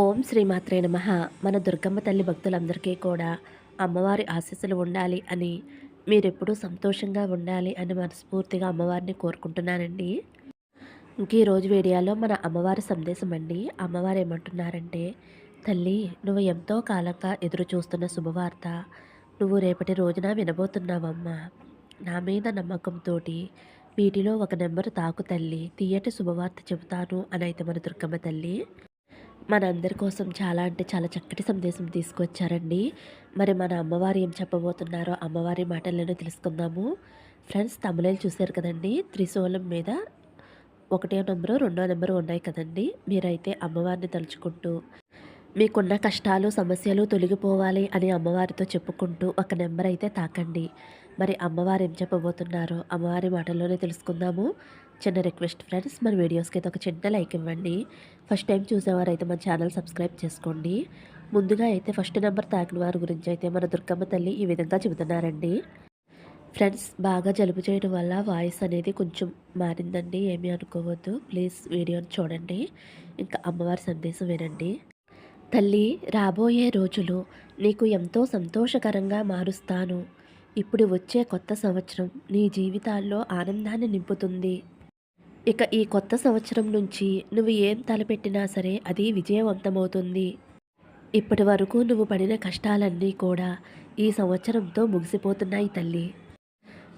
ఓం శ్రీమాత్రే నమ. మన దుర్గమ్మ తల్లి భక్తులందరికీ కూడా అమ్మవారి ఆశీస్సులు ఉండాలి అని మీరెప్పుడూ సంతోషంగా ఉండాలి అని మనస్ఫూర్తిగా అమ్మవారిని కోరుకుంటున్నానండి. ఇంక ఈరోజు వీడియోలో మన అమ్మవారి సందేశం అండి. అమ్మవారు ఏమంటున్నారంటే తల్లి నువ్వు ఎంతో కాలంగా ఎదురు చూస్తున్న శుభవార్త. నువ్వు రేపటి రోజున వినబోతున్నావమ్మా. నా మీద నమ్మకంతో వీటిలో ఒక నెంబరు తాకు తల్లి. తీయటి శుభవార్త చెబుతాను అని అయితే మన దుర్గమ్మ తల్లి. మనందరి కోసం చాలా అంటే చాలా చక్కటి సందేశం తీసుకొచ్చారండి. మరి మన అమ్మవారు ఏం చెప్పబోతున్నారో అమ్మవారి మాటలను తెలుసుకుందాము. ఫ్రెండ్స్ తమిళలు చూశారు కదండి? త్రిశూలం మీద ఒకటో నెంబరు రెండో నెంబరు ఉన్నాయి కదండి? మీరైతే అమ్మవారిని తలుచుకుంటూ మీకున్న కష్టాలు సమస్యలు తొలగిపోవాలి అని అమ్మవారితో చెప్పుకుంటూ ఒక నెంబర్ అయితే తాకండి. మరి అమ్మవారు ఏం చెప్పబోతున్నారో అమ్మవారి మాటల్లోనే తెలుసుకుందాము. చిన్న రిక్వెస్ట్ ఫ్రెండ్స్ మన వీడియోస్కి అయితే ఒక చిన్న లైక్ ఇవ్వండి. ఫస్ట్ టైం చూసేవారైతే మన ఛానల్ సబ్స్క్రైబ్ చేసుకోండి. ముందుగా అయితే ఫస్ట్ నెంబర్ తాకిన వారి గురించి అయితే మన దుర్గమ్మ తల్లి ఈ విధంగా చెబుతున్నారండి. ఫ్రెండ్స్ బాగా జలుబు చేయడం వల్ల వాయిస్ అనేది కొంచెం మారిందండి. ఏమీ అనుకోవద్దు. ప్లీజ్ వీడియోని చూడండి. ఇంకా అమ్మవారి సందేశం వినండి. తల్లి రాబోయే రోజులు నీకు ఎంతో సంతోషకరంగా మారుస్తాను. ఇప్పుడు వచ్చే కొత్త సంవత్సరం నీ జీవితాల్లో ఆనందాన్ని నింపుతుంది. ఇక ఈ కొత్త సంవత్సరం నుంచి నువ్వు ఏం తలపెట్టినా సరే అది విజయవంతమవుతుంది. ఇప్పటి వరకు నువ్వు పడిన కష్టాలన్నీ కూడా ఈ సంవత్సరంతో ముగిసిపోతున్నాయి తల్లి.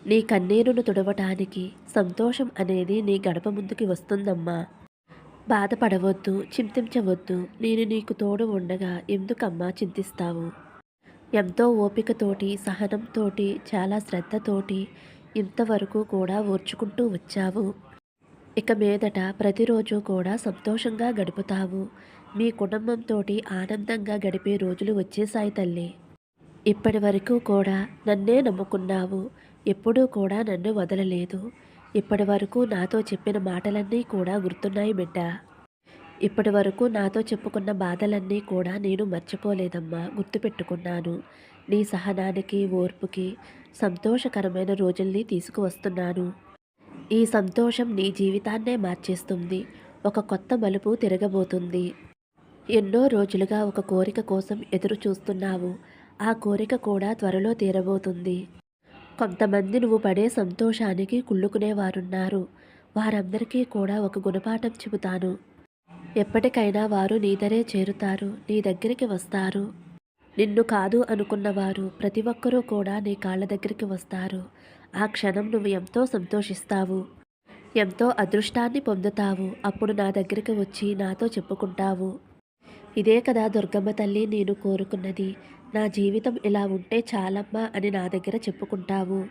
నీ కన్నీరును తుడవటానికి సంతోషం అనేది నీ గడప ముందుకి వస్తుందమ్మా. బాధపడవద్దు చింతించవద్దు నేను నీకు తోడు ఉండగా ఎందుకమ్మా చింతిస్తావు? ఎంతో ఓపికతోటి సహనంతోటి చాలా శ్రద్ధతోటి ఇంతవరకు కూడా ఓర్చుకుంటూ వచ్చావు. ఇక మీదట ప్రతిరోజు కూడా సంతోషంగా గడుపుతావు. మీ కుటుంబంతో ఆనందంగా గడిపే రోజులు వచ్చేసాయి తల్లి. ఇప్పటి వరకు కూడా నన్నే నమ్ముకున్నావు. ఎప్పుడూ కూడా నన్ను వదలలేదు. ఇప్పటి వరకు నాతో చెప్పిన మాటలన్నీ కూడా గుర్తున్నాయి బిడ్డ. ఇప్పటి వరకు నాతో చెప్పుకున్న బాధలన్నీ కూడా నేను మర్చిపోలేదమ్మా గుర్తుపెట్టుకున్నాను. నీ సహనానికి ఓర్పుకి సంతోషకరమైన రోజుల్ని తీసుకువస్తున్నాను. ఈ సంతోషం నీ జీవితాన్నే మార్చేస్తుంది. ఒక కొత్త మలుపు తిరగబోతుంది. ఎన్నో రోజులుగా ఒక కోరిక కోసం ఎదురు చూస్తున్నావు ఆ కోరిక కూడా త్వరలో తీరబోతుంది. కొంతమంది నువ్వు పడే సంతోషానికి కుళ్ళుకునేవారున్నారు. వారందరికీ కూడా ఒక గుణపాఠం చెబుతాను. ఎప్పటికైనా వారు నీదరే చేరుతారు నీ దగ్గరికి వస్తారు. నిన్ను కాదు అనుకున్నవారు ప్రతి ఒక్కరూ కూడా నీ కాళ్ళ దగ్గరికి వస్తారు. ఆ క్షణం నువ్వు ఎంతో సంతోషిస్తావు. ఎంతో అదృష్టాన్ని పొందుతావు. అప్పుడు నా దగ్గరికి వచ్చి నాతో చెప్పుకుంటావు. ఇదే కదా దుర్గమ్మ తల్లి నేను కోరుకున్నది. నా జీవితం ఇలా ఉంటే చాలమ్మా అని నా దగ్గర చెప్పుకుంటావు.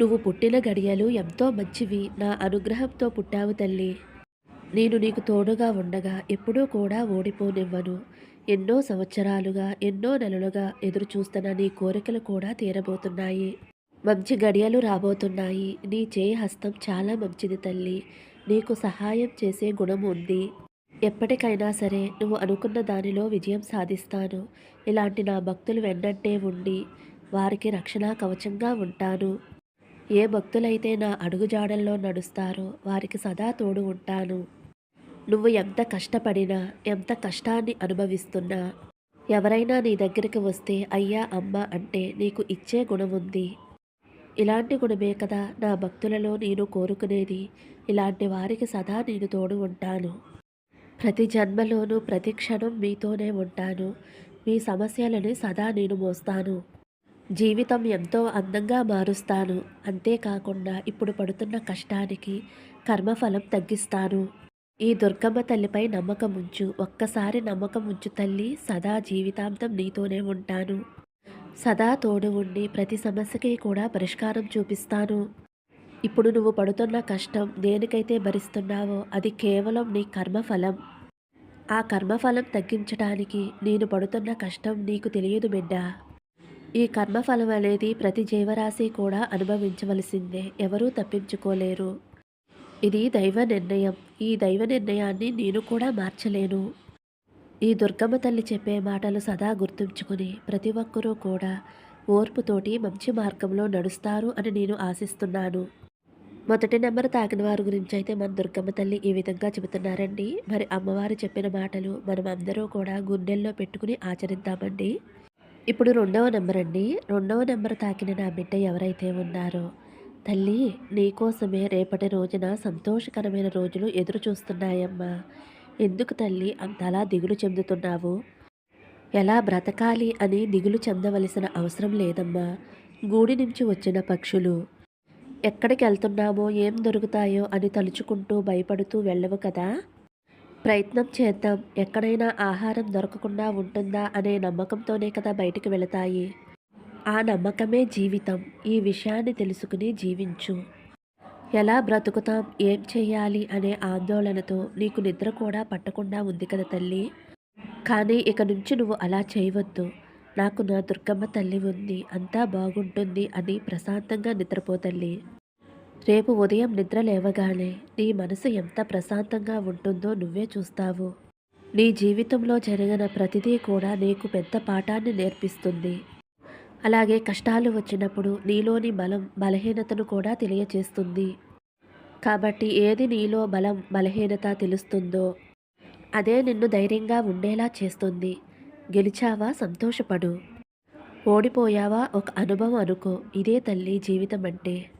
నువ్వు పుట్టిన గడియలు ఎంతో మంచివి. నా అనుగ్రహంతో పుట్టావు తల్లి. నేను నీకు తోడుగా ఉండగా ఎప్పుడూ కూడా ఓడిపోనివ్వను. ఎన్నో సంవత్సరాలుగా ఎన్నో నెలలుగా ఎదురు చూస్తున్న నీ కోరికలు కూడా తీరబోతున్నాయి. మంచి గడియలు రాబోతున్నాయి. నీ చేయి హస్తం చాలా మంచిది తల్లి. నీకు సహాయం చేసే గుణం ఉంది. ఎప్పటికైనా సరే నువ్వు అనుకున్న దానిలో విజయం సాధిస్తాను. ఇలాంటి నా భక్తులు వెన్నంటే ఉండి వారికి రక్షణ కవచంగా ఉంటాను. ఏ భక్తులైతే నా అడుగుజాడల్లో నడుస్తారో వారికి సదా తోడు ఉంటాను. నువ్వు ఎంత కష్టపడినా ఎంత కష్టాన్ని అనుభవిస్తున్నా ఎవరైనా నీ దగ్గరికి వస్తే అయ్యా అమ్మ అంటే నీకు ఇచ్చే గుణం ఉంది. ఇలాంటి గుణమే కదా నా భక్తులలో నేను కోరుకునేది. ఇలాంటి వారికి సదా నేను తోడు ఉంటాను. ప్రతి జన్మలోనూ ప్రతి క్షణం మీతోనే ఉంటాను. మీ సమస్యలని సదా నేను మోస్తాను. జీవితం ఎంతో అందంగా మారుస్తాను. అంతేకాకుండా ఇప్పుడు పడుతున్న కష్టానికి కర్మఫలం తగ్గిస్తాను. ఈ దుర్గమ్మ తల్లిపై నమ్మకం ఉంచు ఒక్కసారి నమ్మకం ఉంచు తల్లి సదా జీవితాంతం నీతోనే ఉంటాను. సదా తోడు ఉండి ప్రతి సమస్యకి కూడా పరిష్కారం చూపిస్తాను. ఇప్పుడు నువ్వు పడుతున్న కష్టం దేనికైతే భరిస్తున్నావో అది కేవలం నీ కర్మఫలం. ఆ కర్మఫలం తగ్గించడానికి నేను పడుతున్న కష్టం నీకు తెలియదు బిడ్డ. ఈ కర్మఫలం అనేది ప్రతి జీవరాశి కూడా అనుభవించవలసిందే. ఎవరూ తప్పించుకోలేరు. ఇది దైవ నిర్ణయం. ఈ దైవ నిర్ణయాన్ని నేను కూడా మార్చలేను. ఈ దుర్గమ్మ తల్లి చెప్పే మాటలు సదా గుర్తుంచుకుని ప్రతి ఒక్కరూ కూడా ఓర్పుతోటి మంచి మార్గంలో నడుస్తారు అని నేను ఆశిస్తున్నాను. మొదటి నెంబర్ తాకిన వారి గురించి అయితే మన దుర్గమ్మ తల్లి ఈ విధంగా చెబుతున్నారండి. మరి అమ్మవారు చెప్పిన మాటలు మనం అందరూ కూడా గుండెల్లో పెట్టుకుని ఆచరిద్దామండి. ఇప్పుడు రెండవ నెంబర్ అండి రెండవ నెంబర్ తాకిన నా బిడ్డ ఎవరైతే ఉన్నారో తల్లి నీకోసమే రేపటి రోజున సంతోషకరమైన రోజులు ఎదురు చూస్తున్నాయమ్మా ఎందుకు తల్లి అంతలా దిగులు చెందుతున్నావు? ఎలా బ్రతకాలి అని దిగులు చెందవలసిన అవసరం లేదమ్మా. గూడి నుంచి వచ్చిన పక్షులు. ఎక్కడికి వెళ్తున్నామో ఏం దొరుకుతాయో అని తలుచుకుంటూ భయపడుతూ వెళ్ళవు కదా? ప్రయత్నం చేద్దాం. ఎక్కడైనా ఆహారం దొరకకుండా ఉంటుందా అనే నమ్మకంతోనే కదా బయటికి వెళతాయి. ఆ నమ్మకమే జీవితం. ఈ విషయాన్ని తెలుసుకుని జీవించు. ఎలా బ్రతుకుతాం? ఏం చేయాలి అనే ఆందోళనతో నీకు నిద్ర కూడా పట్టకుండా ఉంది కదా తల్లి? కానీ ఇక నుంచి నువ్వు అలా చేయవద్దు. నాకు నా దుర్గమ్మ తల్లి ఉంది. అంతా బాగుంటుంది అని ప్రశాంతంగా నిద్రపో తల్లి. రేపు ఉదయం నిద్ర లేవగానే నీ మనసు ఎంత ప్రశాంతంగా ఉంటుందో నువ్వే చూస్తావు. నీ జీవితంలో జరిగిన ప్రతిదీ కూడా నీకు పెద్ద పాఠాన్ని నేర్పిస్తుంది. అలాగే కష్టాలు వచ్చినప్పుడు నీలోని బలం బలహీనతను కూడా తెలియచేస్తుంది. కాబట్టి ఏది నీలో బలం బలహీనత తెలుస్తుందో అదే నిన్ను ధైర్యంగా ఉండేలా చేస్తుంది. గెలిచావా? సంతోషపడు. ఓడిపోయావా? ఒక అనుభవం అనుకో. ఇదే తల్లి జీవితం అంటే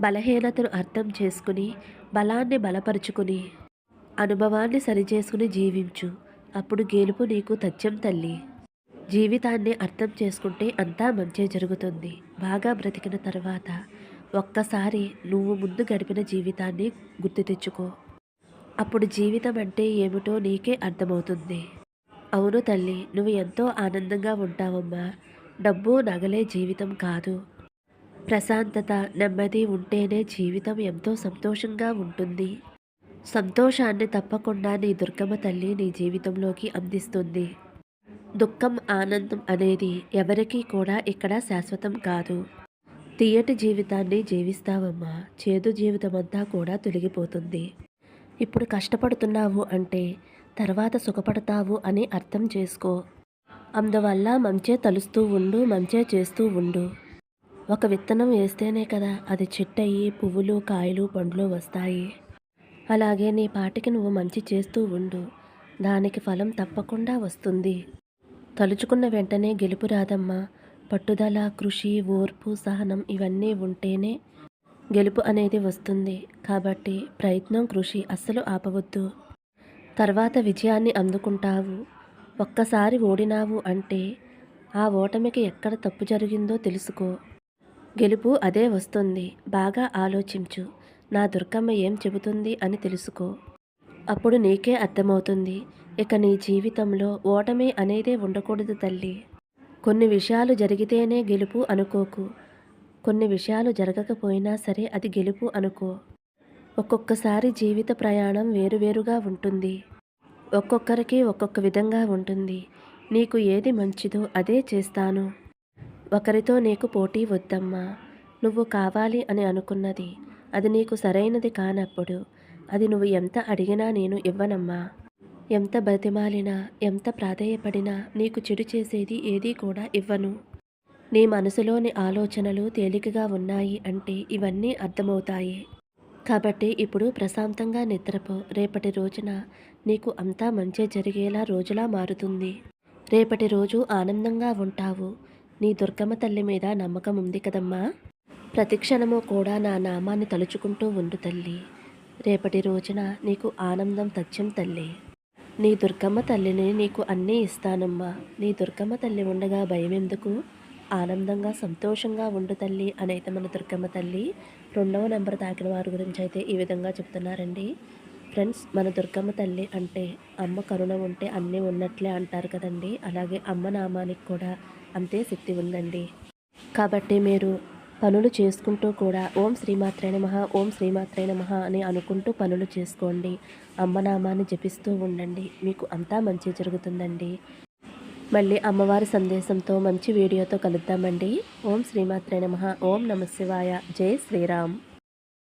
బలహీనతను అర్థం చేసుకుని బలాన్ని బలపరుచుకుని అనుభవాన్ని సరిచేసుకుని జీవించు. అప్పుడు గెలుపు నీకు తథ్యం తల్లి. జీవితాన్ని అర్థం చేసుకుంటే అంతా మంచి జరుగుతుంది. బాగా బ్రతికిన తర్వాత ఒక్కసారి నువ్వు ముందు గడిపిన జీవితాన్ని గుర్తు తెచ్చుకో. అప్పుడు జీవితం అంటే ఏమిటో నీకే అర్థమవుతుంది. అవును తల్లి నువ్వు ఎంతో ఆనందంగా ఉంటావమ్మా. డబ్బు నగలే జీవితం కాదు. ప్రశాంతత నెమ్మది ఉంటేనే జీవితం ఎంతో సంతోషంగా ఉంటుంది. సంతోషాన్ని తప్పకుండా నీ దుర్గమ్మ తల్లి నీ జీవితంలోకి అందిస్తుంది. దుఃఖం ఆనందం అనేది ఎవరికీ కూడా ఇక్కడ శాశ్వతం కాదు. తీయటి జీవితాన్ని జీవిస్తావమ్మా. చేదు జీవితం అంతా కూడా తొలగిపోతుంది. ఇప్పుడు కష్టపడుతున్నావు అంటే తర్వాత సుఖపడతావు అని అర్థం చేసుకో. అందువల్ల మంచే తలుస్తూ ఉండు మంచే చేస్తూ ఉండు. ఒక విత్తనం వేస్తేనే కదా అది చెట్టయి పువ్వులు కాయలు పండ్లు వస్తాయి. అలాగే నీ పాటికి నువ్వు మంచి చేస్తూ ఉండు. దానికి ఫలం తప్పకుండా వస్తుంది. తలుచుకున్న వెంటనే గెలుపు రాదమ్మా. పట్టుదల కృషి ఓర్పు సహనం ఇవన్నీ ఉంటేనే గెలుపు అనేది వస్తుంది. కాబట్టి ప్రయత్నం కృషి అస్సలు ఆపవద్దు. తర్వాత విజయాన్ని అందుకుంటావు. ఒక్కసారి ఓడినావు అంటే ఆ ఓటమికి ఎక్కడ తప్పు జరిగిందో తెలుసుకో. గెలుపు అదే వస్తుంది. బాగా ఆలోచించు. నా దుర్గమ్మ ఏం చెబుతుంది అని తెలుసుకో. అప్పుడు నీకే అర్థమవుతుంది. ఇక నీ జీవితంలో ఓటమి అనేదే ఉండకూడదు తల్లి. కొన్ని విషయాలు జరిగితేనే గెలుపు అనుకోకు. కొన్ని విషయాలు జరగకపోయినా సరే అది గెలుపు అనుకో. ఒక్కొక్కసారి జీవిత ప్రయాణం వేరువేరుగా ఉంటుంది. ఒక్కొక్కరికి ఒక్కొక్క విధంగా ఉంటుంది. నీకు ఏది మంచిదో అదే చేస్తాను. ఒకరితో నీకు పోటీ వద్దమ్మా. నువ్వు కావాలి అని అనుకున్నది. అది నీకు సరైనది కానప్పుడు. అది నువ్వు ఎంత అడిగినా నేను ఇవ్వనమ్మా. ఎంత బతిమాలినా ఎంత ప్రాధేయపడినా నీకు చెడు చేసేది ఏదీ కూడా ఇవ్వను. నీ మనసులోని ఆలోచనలు తేలికగా ఉన్నాయి అంటే ఇవన్నీ అర్థమవుతాయి. కాబట్టి ఇప్పుడు ప్రశాంతంగా నిద్రపో. రేపటి రోజున నీకు అంతా మంచి జరిగేలా రోజులా మారుతుంది. రేపటి రోజు ఆనందంగా ఉంటావు. నీ దుర్గమ్మ తల్లి మీద నమ్మకం ఉంది కదమ్మా. ప్రతిక్షణము కూడా నా నామాన్ని తలుచుకుంటూ ఉండు తల్లి. రేపటి రోజున నీకు ఆనందం తథ్యం తల్లి. నీ దుర్గమ్మ తల్లిని నీకు అన్నీ ఇస్తానమ్మా. నీ దుర్గమ్మ తల్లి ఉండగా భయం ఎందుకు ఆనందంగా సంతోషంగా ఉండు తల్లి అనైతే మన దుర్గమ్మ తల్లి రెండవ నెంబర్ తాకిన వారి గురించి అయితే ఈ విధంగా చెప్తున్నారండి. ఫ్రెండ్స్ మన దుర్గమ్మ తల్లి అంటే అమ్మ కరుణ ఉంటే అన్నీ ఉన్నట్లే అంటారు కదండి. అలాగే అమ్మ నామానికి కూడా అంతే శక్తి ఉందండి. కాబట్టి మీరు పనులు చేసుకుంటూ కూడా ఓం శ్రీమాత్రే నమ ఓం శ్రీమాత్రే నమ అని అనుకుంటూ పనులు చేసుకోండి. అమ్మనామాన్ని జపిస్తూ ఉండండి. మీకు అంతా మంచి జరుగుతుందండి. మళ్ళీ అమ్మవారి సందేశంతో మంచి వీడియోతో కలుద్దామండి. ఓం శ్రీమాత్రే నమ ఓం నమశివాయ. జై శ్రీరామ్.